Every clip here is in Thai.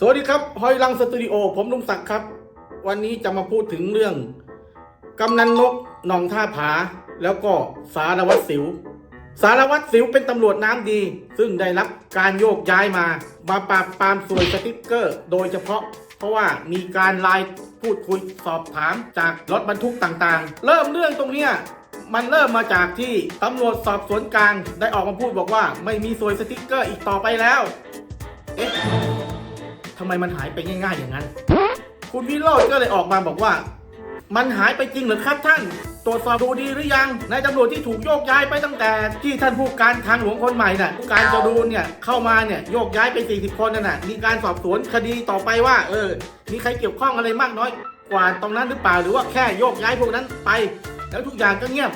สวัสดีครับหอยลังสตูดิโอ ผมลุงศักดิ์ครับ วันนี้จะมาพูดถึงเรื่อง กำนันนกหนองท่าผา แล้วก็สารวัตรสิว สารวัตรสิวเป็นตำรวจน้ำดี ซึ่งได้รับการโยกย้ายมา มาปราบปรามสวยสติ๊กเกอร์ โดยเฉพาะ เพราะว่ามีการไลน์พูดคุยสอบถามจากรถบรรทุกต่างๆ เริ่มเรื่องตรงเนี้ยมันเริ่มมาจากที่ตำรวจสอบสวนกลางได้ออกมาพูดบอกว่า ไม่มีสวยสติ๊กเกอร์อีกต่อไปแล้ว เอ๊ะ ทำไมมันหายไปง่ายๆอย่างนั้น คุณวิโรจน์ก็เลยออกมาบอกว่า มันหายไปจริงหรือครับท่าน ตรวจสอบดูดีหรือยังนายตำรวจที่ถูกโยกย้ายไปตั้งแต่ ที่ท่านผู้การทางหลวงคนใหม่น่ะผู้การจะดูเนี่ยเข้ามาเนี่ยโยกย้ายไป 40 คนนั่นน่ะมีการสอบสวนคดีต่อไปว่า เออ มีใครเกี่ยวข้องอะไรมากน้อยกว่าตรงนั้นหรือเปล่าหรือว่าแค่โยกย้ายพวกนั้นไป แล้วทุกอย่างก็เงียบ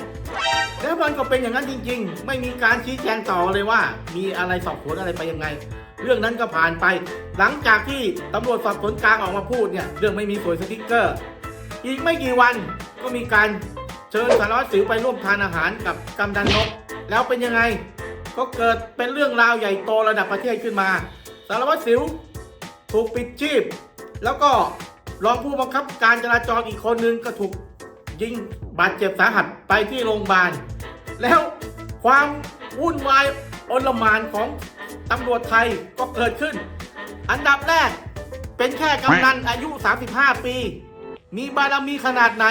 แล้วมันก็เป็นอย่างนั้นจริง ๆ ไม่มีการชี้แจงต่อเลยว่า มีอะไรสอบสวนอะไรไปยังไง เรื่องนั้นก็ผ่านไป หลังจากที่ตำรวจสอบสวนกลางออกมาพูดเนี่ยเรื่องไม่มีสวยสติ๊กเกอร์ อีกไม่กี่วันก็มีการเชิญสารวัตรสิวไปร่วมทานอาหารกับกำดันนก แล้วเป็นยังไง ก็เกิดเป็นเรื่องราวใหญ่โตระดับประเทศขึ้นมา สารวัตรสิวถูกปิดชีพ แล้วก็รองผู้บังคับการจราจรอีกคนนึงก็ถูกยิงบาดเจ็บสาหัสไปที่โรงพยาบาล แล้วความวุ่นวายอลมานของ ตำรวจไทยก็เกิดขึ้น อันดับแรก เป็นแค่กำนันอายุ 35 ปี มีบารมีขนาดไหน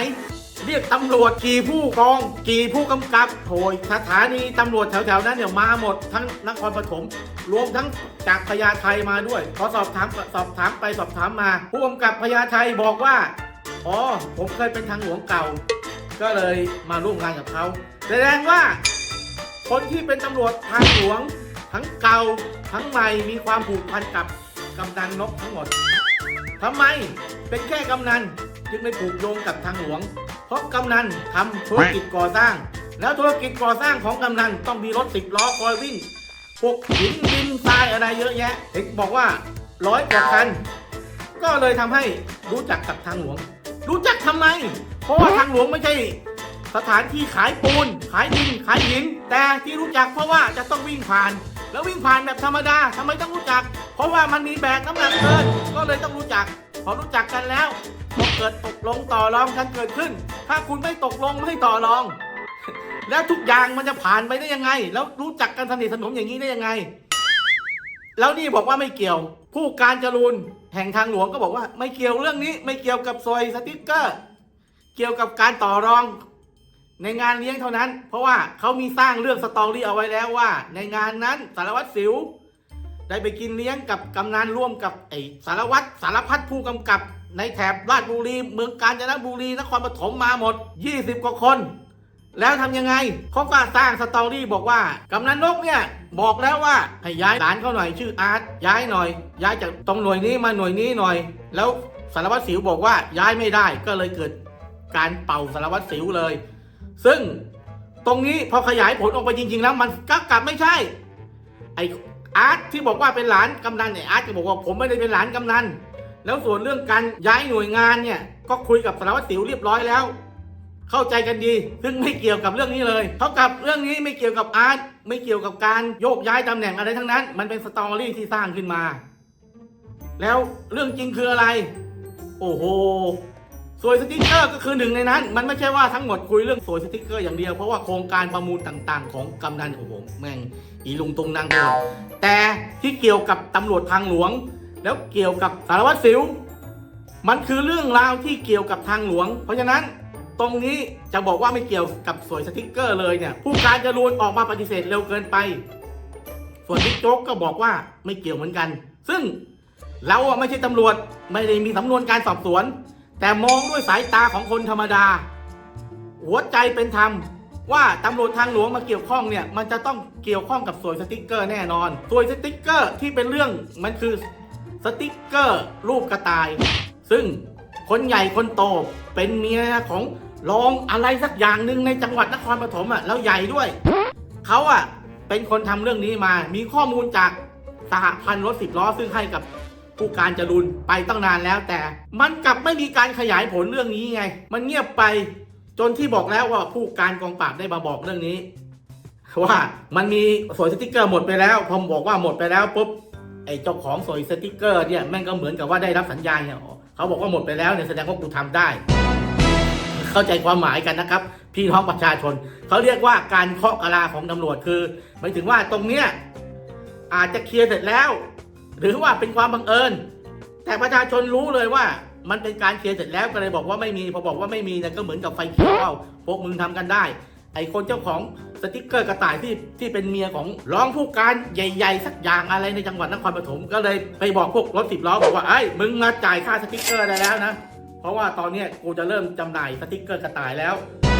เรียกตำรวจกี่ผู้กอง กี่ผู้กำกับโถยสถานีตำรวจแถวๆนั้นเนี่ยมาหมดทั้งนครปฐมรวมทั้งจากพญาไทมาด้วยพอสอบถามสอบถามไปสอบถามมา ผู้กำกับพญาไทบอกว่าอ๋อผมเคยเป็นทางหลวงเก่า ก็เลยมาร่วมงานกับเขาแสดงว่าคนที่เป็นตำรวจทางหลวง ทั้งเก่าทั้งใหม่มีความผูกพันกับกำนันนกทั้งหมดทำไมเป็นแค่กำนันจึงไม่ผูกโยงกับทางหลวง เพราะกำนันทำธุรกิจก่อสร้าง แล้วธุรกิจก่อสร้างของกำนันต้องมีรถสิบล้อคอยวิ่งพวกหินดินทรายอะไรเยอะแยะเห็นบอกว่าร้อยกว่าคันก็เลยทำให้รู้จักกับทางหลวง รู้จักทำไม เพราะว่าทางหลวงไม่ใช่ สถานที่ขายปูน ขายดิน ขายหิน แต่ที่รู้จักเพราะว่าจะต้องวิ่งผ่าน แล้ววิ่งผ่านแบบธรรมดาทำไมต้องรู้จัก เพราะว่ามันมีแบกน้ำหนักเกิน ก็เลยต้องรู้จัก พอรู้จักกันแล้วก็เกิดตกลงต่อรองกันเกิดขึ้น ถ้าคุณไม่ตกลงไม่ต่อรอง แล้วทุกอย่างมันจะผ่านไปได้ยังไง แล้วรู้จักกันสนิทสนมอย่างนี้ได้ยังไง แล้วนี่บอกว่าไม่เกี่ยว ผู้การจรูนแห่งทางหลวงก็บอกว่า ไม่เกี่ยวเรื่องนี้ ไม่เกี่ยวกับซอยสติ๊กเกอร์ เกี่ยวกับการต่อรอง ในงานเลี้ยงเท่านั้น เพราะว่าเขามีสร้างเรื่องสตอรี่เอาไว้แล้วว่า ในงานนั้นสารวัตรสิว ได้ไปกินเลี้ยงกับกำนันร่วมกับไอสารวัตรสารพัดผู้กำกับ ในแถบราชบุรีเมืองกาญจนบุรีนครปฐมมาหมด 20 กว่าคน แล้วทำยังไงเขาก็สร้างสตอรี่บอกว่ากำนันนกเนี่ยบอกแล้วว่าให้ย้ายหลานเขาหน่อยชื่ออาร์ตย้ายหน่อย ย้ายจากตรงหน่วยนี้มาหน่วยนี้หน่อย แล้วสารวัตรสิวบอกว่าย้ายไม่ได้ก็เลยเกิดการเป่าสารวัตรสิวเลย ซึ่งตรงนี้พอขยายผลออกไปจริง ๆ แล้วมันก็กลับไม่ใช่ ไออาร์ตที่บอกว่าเป็นหลานกำนันเนี่ยอาร์ตจะบอกว่าผมไม่ได้เป็นหลานกำนันแล้วส่วนเรื่องการย้ายหน่วยงานเนี่ยก็คุยกับสารวัตรสิวเรียบร้อยแล้ว เข้าใจกันดี ซึ่งไม่เกี่ยวกับเรื่องนี้เลยเท่ากับเรื่องนี้ไม่เกี่ยวกับอาร์ตไม่เกี่ยวกับการโยกย้ายตำแหน่งอะไรทั้งนั้น มันเป็นสตอรี่ที่สร้างขึ้นมา แล้วเรื่องจริงคืออะไร โอ้โห สวยสติ๊กเกอร์ก็คือหนึ่งในนั้น มันไม่ใช่ว่าทั้งหมดคุยเรื่องสวยสติ๊กเกอร์อย่างเดียว เพราะว่าโครงการประมูลต่างๆ ของกำนันโอ้โหแม่งอีลุงตุงนางเลยแต่ที่เกี่ยวกับตำรวจทางหลวง แล้วเกี่ยวกับสารวัตรสิว มันคือเรื่องราวที่เกี่ยวกับทางหลวง เพราะฉะนั้นตรงนี้จะบอกว่าไม่เกี่ยวกับสวยสติ๊กเกอร์เลยเนี่ยผู้การจะรูนออกมาปฏิเสธเร็วเกินไป ส่วนบิ๊กโจ๊กก็บอกว่าไม่เกี่ยวเหมือนกัน ซึ่งเราไม่ใช่ตำรวจไม่ได้มีสำนวนการสอบสวน แต่มองด้วยสายตาของคนธรรมดา หัวใจเป็นธรรม ว่าตำรวจทางหลวงมาเกี่ยวข้องเนี่ย มันจะต้องเกี่ยวข้องกับสวยสติ๊กเกอร์แน่นอนสวยสติ๊กเกอร์ที่เป็นเรื่องมันคือสติ๊กเกอร์รูปกระต่าย ซึ่งคนใหญ่คนโตเป็นเมียของรองอะไรสักอย่างหนึ่งในจังหวัดนครปฐมอะแล้วใหญ่ด้วย เขาอะเป็นคนทำเรื่องนี้มา มีข้อมูลจากสหพันธ์รถสิบล้อซึ่งให้กับ ผู้การจรุนไปตั้งนานแล้วแต่ มันกลับไม่มีการขยายผลเรื่องนี้ไง มันเงียบไปจนที่บอกแล้วว่าผู้การกองปราบได้มาบอกเรื่องนี้ว่ามันมีสวยสติกเกอร์หมดไปแล้วพอบอกว่าหมดไปแล้วปุ๊บไอ้เจ้าของสวยสติกเกอร์เนี่ยแม่งก็เหมือนกับว่าได้รับสัญญาณเนี่ยเขาบอกว่าหมดไปแล้วเนี่ยแสดงว่ากูทำได้ เข้าใจความหมายกันนะครับ พี่น้องประชาชนเขาเรียกว่าการเคาะกะลาของตำรวจคือหมายถึงว่าตรงเนี้ยอาจจะเคลียร์เสร็จแล้ว หรือว่าเป็นความบังเอิญ แต่ประชาชนรู้เลยว่า มันเป็นการเคลียร์เสร็จแล้วก็เลยบอกว่าไม่มีพอบอกว่าไม่มีเนี่ยก็เหมือนกับไฟเขียวเอาพวกมึงทำกันได้ ไอคนเจ้าของสติกเกอร์กระต่ายที่ที่เป็นเมียของรองผู้การใหญ่ ๆ สักอย่างอะไรในจังหวัดนครปฐมก็เลยไปบอกพวกรถสิบล้อบอกว่าไอ้มึงมาจ่ายค่าสติกเกอร์ได้แล้วนะเพราะว่าตอนเนี้กูจะเริ่มจำหน่ายสติกเกอร์กระต่ายแล้ว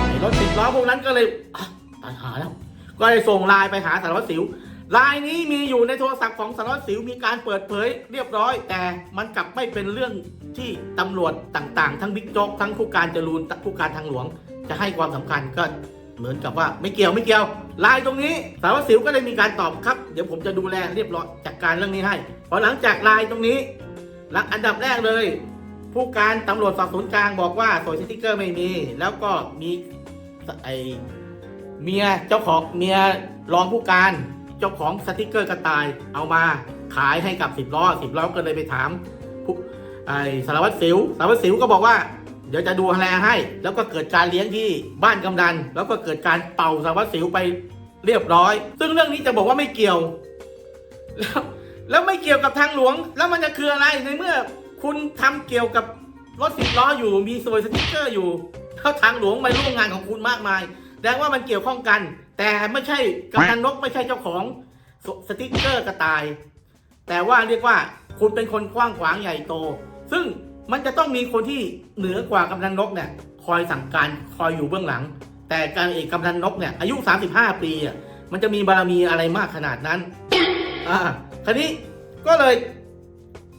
ไอ้รถสิบล้อพวกนั้นก็เลยอะปัญหาแล้วก็เลยส่งไลน์ไปหาสารวัตรสิว ลน์นี้มีอยู่ในโทรศัพท์ของสารวัตรสิวมีการเปิดเผยเรียบร้อย แต่มันกลับไม่เป็นเรื่องที่ตำรวจต่างๆ ทั้งบิ๊กโจ๊กทั้งผู้การจรูนผู้การทางหลวง จะให้ความสำคัญก็เหมือนกับว่าไม่เกี่ยวไม่เกี่ยวลน์ตรงนี้สารวัตรสิวก็เลยมีการตอบครับ เดี๋ยวผมจะดูแลเรียบร้อยจัดการเรื่องนี้ให้พอหลังจากลน์ตรงนี้หลังอันดับแรกเลย ผู้การตำรวจสอบสวนกลางบอกว่าสวยสติ๊กเกอร์ไม่มี แล้วก็มีไอเมียเจ้าของเมียรองผู้การ เจ้าของสติ๊กเกอร์กระต่ายเอามาขายให้กับสิบล้อสิบล้อก็เลยไปถามผู้ไอสารวัตรสิวสารวัตรสิวก็บอกว่า เดี๋ยวจะดูแลให้ แล้วก็เกิดการเลี้ยงที่บ้านกำนันแล้วก็เกิดการเป่าสารวัตรสิวไปเรียบร้อย ซึ่งเรื่องนี้จะบอกว่าไม่เกี่ยว แล้วแล้วไม่เกี่ยวกับทางหลวง แล้วมันจะคืออะไรในเมื่อคุณทำเกี่ยวกับรถสิบล้ออยู่มีสวยสติ๊กเกอร์อยู่แล้วทางหลวงมาร่วมงานของคุณมากมาย แสดงว่ามันเกี่ยวข้องกัน แต่ไม่ใช่กำนันนกไม่ใช่เจ้าของสสติ๊กเกอร์กระต่าย แต่ว่าเรียกว่าคุณเป็นคนกว้างขวางใหญ่โต ซึ่งมันจะต้องมีคนที่เหนือกว่ากำนันนกเนี่ยคอยสั่งการคอยอยู่เบื้องหลัง แต่การเอกกำนันนกเนี่ยอายุ 35 ปีอะมันจะมีบารมีอะไรมากขนาดนั้นอ่าคราวนี้ก็เลย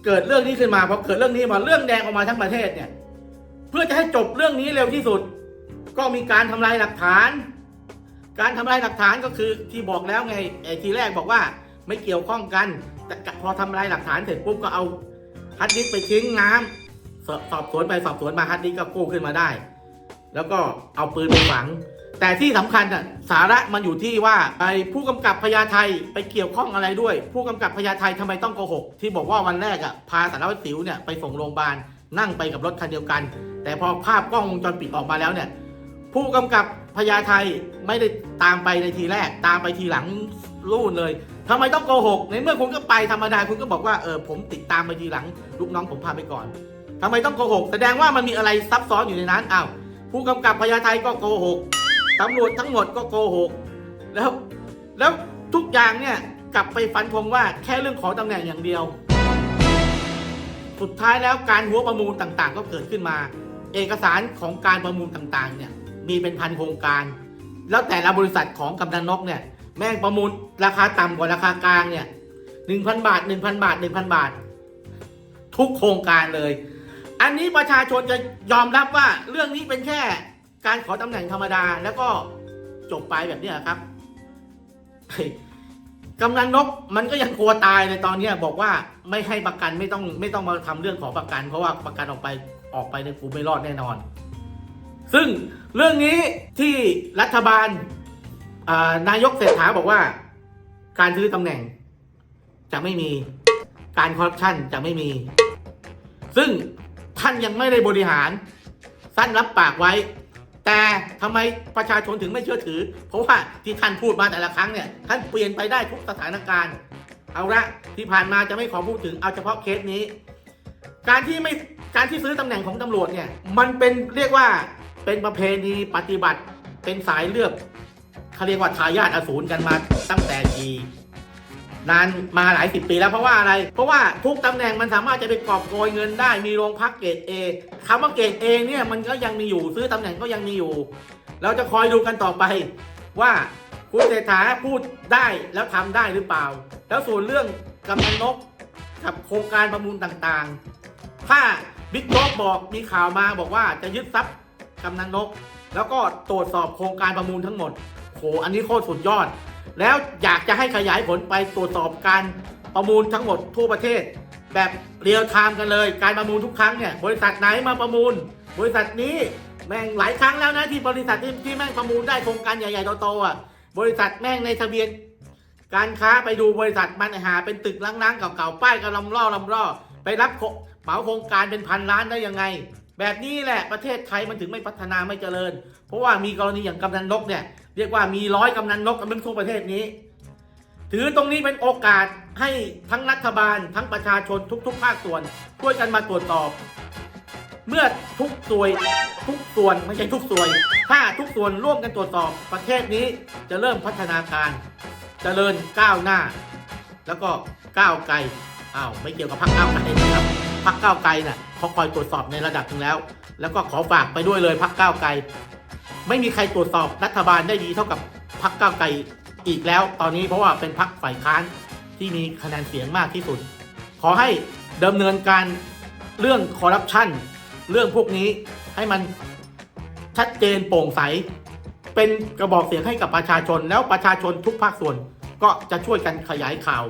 เกิดเรื่องนี้ขึ้นมาพอเกิดเรื่องนี้มาเรื่องแดงออกมาทั้งประเทศเนี่ย เพื่อจะให้จบเรื่องนี้เร็วที่สุด ก็มีการทำลายหลักฐาน การทำลายหลักฐานก็คือที่บอกแล้วไงไอ้ทีแรกบอกว่าไม่เกี่ยวข้องกัน แต่พอทำลายหลักฐานเสร็จปุ๊บก็เอาฮัดดิสไปทิ้งน้ำสอบสอบสวนไปสอบสวนมาฮัดดิสก์ก็กู้ขึ้นมาได้ แล้วก็เอาปืนไปฝัง แต่ที่สำคัญอะสาระมันอยู่ที่ว่าไอ้ผู้กำกับพญาไทไปเกี่ยวข้องอะไรด้วย ผู้กำกับพญาไททำไมต้องโกหก ที่บอกว่าวันแรกอะพาสารวัตรสิวเนี่ยไปส่งโรงพยาบาลนั่งไปกับรถคันเดียวกัน แต่พอภาพกล้องวงจรปิดออกมาแล้วเนี่ย ผู้กำกับพญาไทไม่ได้ตามไปในทีแรก ตามไปทีหลังรูดเลยทำไมต้องโกหก ในเมื่อคุณก็ไปธรรมดาคุณก็บอกว่าเออผมติดตามไปทีหลังลูกน้องผมพาไปก่อนทำไมต้องโกหก แสดงว่ามันมีอะไรซับซ้อนอยู่ในนั้นอ้าวผู้กำกับพญาไทก็โกหกตำรวจทั้งหมดก็โกหก แล้วแล้วทุกอย่างเนี่ยกลับไปฟันธงว่าแค่เรื่องขอตำแหน่งอย่างเดียว สุดท้ายแล้วการหัวประมูลต่างๆ ก็เกิดขึ้นมา เอกสารของการประมูลต่างๆเนี่ย มีเป็นพันโครงการ แล้วแต่ละบริษัทของกำนันนกเนี่ยแม่งประมูลราคาต่ำกว่าราคากลางเนี่ยหนึ่งพันบาทหนึ่งพันบาทหนึ่งพันบาท ทุกโครงการเลย อันนี้ประชาชนจะยอมรับว่าเรื่องนี้เป็นแค่การขอตำแหน่งธรรมดาแล้วก็จบไปแบบนี้ครับกำนันนกมันก็ยังกลัวตายเลยตอนนี้บอกว่าไม่ให้ประกันไม่ต้องไม่ต้องมาทำเรื่องขอประกัน เพราะว่าประกันออกไปออกไปในกูไม่รอดแน่นอน ซึ่งเรื่องนี้ที่รัฐบาลนายกเศรษฐาบอกว่า การซื้อตำแหน่ง จะไม่มีการคอร์รัปชันจะไม่มี ซึ่งท่านยังไม่ได้บริหารสั้นรับปากไว้ แต่ทำไมประชาชนถึงไม่เชื่อถือ เพราะว่าที่ท่านพูดมาแต่ละครั้งเนี่ยท่านเปลี่ยนไปได้ทุกสถานการณ์ เอาละที่ผ่านมาจะไม่ขอพูดถึงเอาเฉพาะเคสนี้ การที่ไม่การที่ซื้อตำแหน่งของตำรวจเนี่ยมันเป็นเรียกว่า เป็นประเพณีปฏิบัติ เป็นสายเลือดเขาเรียกว่าทายาทอสูรกันมาตั้งแต่ทีนานมาหลายสิบปีแล้วเพราะว่าอะไร เพราะว่าทุกตำแหน่งมันสามารถจะไปกอบโกยเงินได้มีโรงพักเกรดเอคำว่าเกรดเอเนี่ยมันก็ยังมีอยู่ซื้อตำแหน่งก็ยังมีอยู่ เราจะคอยดูกันต่อไปว่าคุณเศรษฐาพูดได้แล้วทำได้หรือเปล่า แล้วส่วนเรื่องกำนันนกกับโครงการประมูลต่างๆ ถ้าบิ๊กโจ๊กบอกมีข่าวมาบอกว่าจะยึดทรัพย์ กำนันนก แล้วก็ตรวจสอบโครงการประมูลทั้งหมดโหอันนี้โคตรสุดยอด แล้วอยากจะให้ขยายผลไปตรวจสอบการประมูลทั้งหมดทั่วประเทศ แบบเรียลไทม์กันเลย การประมูลทุกครั้งเนี่ยบริษัทไหนมาประมูล บริษัทนี้แม่งหลายครั้งแล้วนะที่บริษัทที่ที่แม่งประมูลได้โครงการใหญ่ๆโตๆอะบริษัทแม่งในทะเบียน การค้าไปดูบริษัทมันหาเป็นตึกล้างๆเก่าๆป้ายกระลำล่อลำล่อไปรับเหมาโครงการเป็นพันล้านได้ยังไง แบบนี้แหละประเทศไทยมันถึงไม่พัฒนาไม่เจริญ เพราะว่ามีกรณีอย่างกำนันนกเนี่ยเรียกว่ามีร้อยกำนันนกกันทั่วประเทศนี้ ถือตรงนี้เป็นโอกาสให้ทั้งรัฐบาล ทั้งประชาชนทุก ๆ ภาคส่วนช่วยกันมาตรวจสอบ เมื่อทุกส่วนทุกส่วนไม่ใช่ทุกส่วนถ้าทุกส่วนร่วมกันตรวจสอบประเทศนี้จะเริ่มพัฒนาการเจริญก้าวหน้า แล้วก็ก้าวไกลอ้าวไม่เกี่ยวกับพรรคก้าวไกลนะครับ พรรคก้าไกลน่ะเขาคอยตรวจสอบในระดับหนึงแล้ว แล้วก็ขอฝากไปด้วยเลยพรรคก้าไกล ไม่มีใครตรวจสอบรัฐบาลได้ดีเท่ากับพรรคก้าไกลอีกแล้ว ตอนนี้เพราะว่าเป็นพรรคฝ่ายค้านที่มีคะแนนเสียงมากที่สุด ขอให้ดำเนินการเรื่องคอร์รัปชันเรื่องพวกนี้ให้มันชัดเจนโปร่งใส เป็นกระบอกเสียงให้กับประชาชน แล้วประชาชนทุกภาคส่วนก็จะช่วยกันขยายข่าว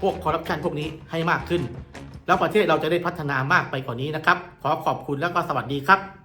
พวกคอร์รัปชันพวกนี้ให้มากขึ้น แล้วประเทศเราจะได้พัฒนามากไปกว่านี้นะครับ ขอขอบคุณแล้วก็สวัสดีครับ